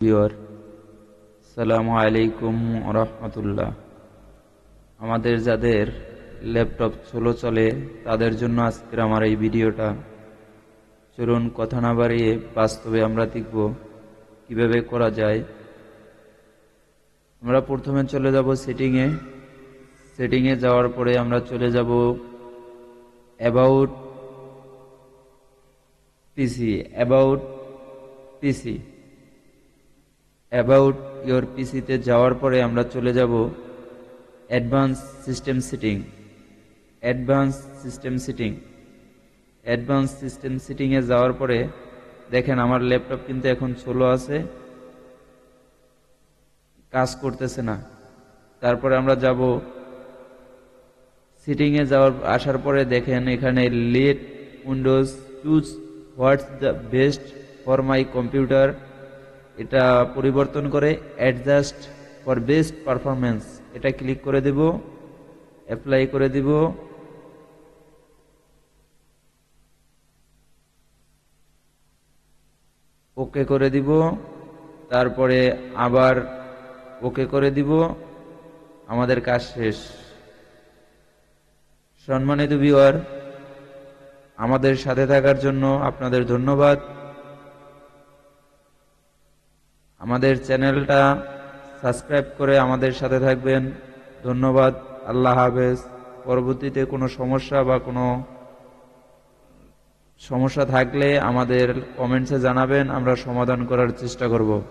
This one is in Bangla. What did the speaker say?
ভিওর সালামু আলাইকুম রহমতুল্লাহ আমাদের যাদের ল্যাপটপ স্লো চলে, তাদের জন্য আজকের আমার এই ভিডিওটা। চলুন কথা না বাড়িয়ে বাস্তবে আমরা দেখব কীভাবে করা যায়। আমরা প্রথমে চলে যাব সেটিংয়ে। সেটিংয়ে যাওয়ার পরে আমরা চলে যাব about PC about PC about your পিসিতে যাওয়ার পরে আমরা চলে যাব advance system setting advance system setting advance system সিটিংয়ে যাওয়ার পরে দেখেন আমার ল্যাপটপ কিন্তু এখন ষোলো আছে। কাজ করতেছে না। তারপরে আমরা যাব সিটিংয়ে যাওয়ার, আসার পরে দেখেন এখানে let Windows choose what's the best for my computer এটা পরিবর্তন করে অ্যাডজাস্ট ফর বেস্ট পারফরমেন্স এটা ক্লিক করে দেব অ্যাপ্লাই করে দিব। ওকে করে দিব। তারপরে আবার ওকে করে দিব। আমাদের কাজ শেষ। সম্মানিত ভিউয়ার আমাদের সাথে থাকার জন্য আপনাদের ধন্যবাদ। আমাদের চ্যানেলটা সাবস্ক্রাইব করে আমাদের সাথে থাকবেন। ধন্যবাদ। আল্লাহ হাফেজ। পরবর্তীতে কোনো সমস্যা বা কোনো সমস্যা থাকলে আমাদের কমেন্টসে জানাবেন। আমরা সমাধান করার চেষ্টা করব।